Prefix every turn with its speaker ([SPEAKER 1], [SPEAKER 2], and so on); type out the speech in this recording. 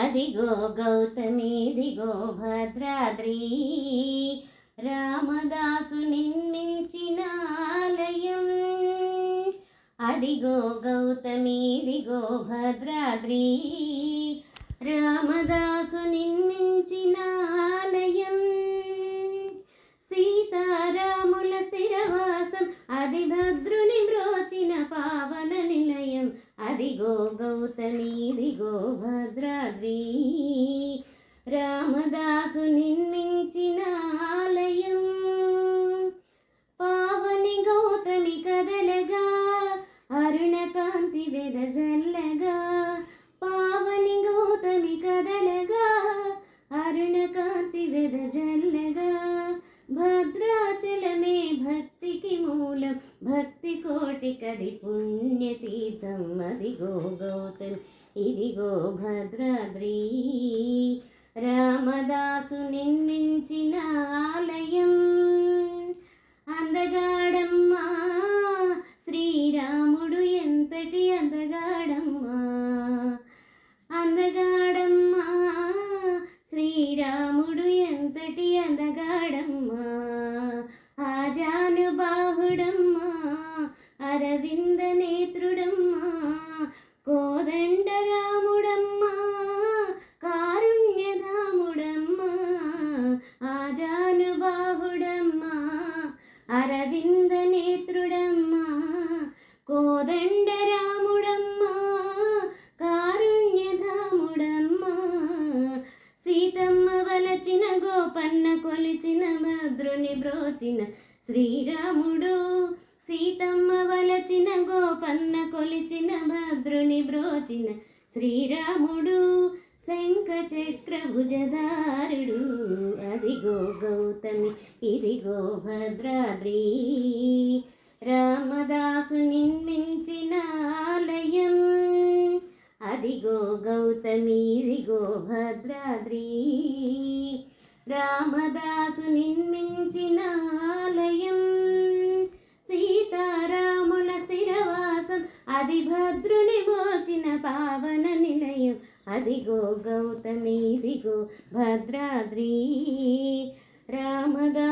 [SPEAKER 1] అదిగో గౌతమిదిగో భద్రాద్రి రామదాసు నిర్మించిన ఆలయం. అదిగో గౌతమిదిగో భద్రాద్రి రామదాసు నిర్మించిన ఆలయం. సీతారాముల స్థిరవాసం అది భద్రు నిలయం అదిగో గౌతమిదిగో భద్రాద్రి. రామదాసు నిర్మించిన ఆలయం. పావని గౌతమి కదలగా అరుణకాంతి వెదజల్లగా పావని గౌతమి కదలగా అరుణకాంతి వెదజల్లగా భద్రాచలమే భక్తి భక్తికి మూలం భక్తి కోటి కది పుణ్యతీర్థం. అదిగో గౌతమి ఇదిగో భద్రాద్రి. రామదాసు నిన్నించి ఆజానుబాహుడమ్మా అరవింద నేత్రుడమ్మా కోదండ రాముడమ్మా కారుణ్యధాముడమ్మా ఆజానుబాహుడమ్మా అరవింద నేత్రుడమ్మా కోదండ రాముడమ్మా కారుణ్యధాముడమ్మా సీతమ్మ వలచిన గోపన్న కొలిచిన భద్రుని బ్రోచిన శ్రీరాముడు సీతమ్మ వలచిన గోపన్న కొలిచిన భద్రుని బ్రోచిన శ్రీరాముడు శంఖ చక్ర భుజధారుడు. అదిగో గౌతమి ఇదిగో భద్రాద్రి. రామదాసు నిర్మించిన ఆలయం. అదిగో గౌతమి ఇదిగో భద్రాద్రి. రామదాసు ఆది భద్రుని మోచిన పావన నిలయం. అదిగో గౌతమి ఇదిగో భద్రాద్రి. రామదా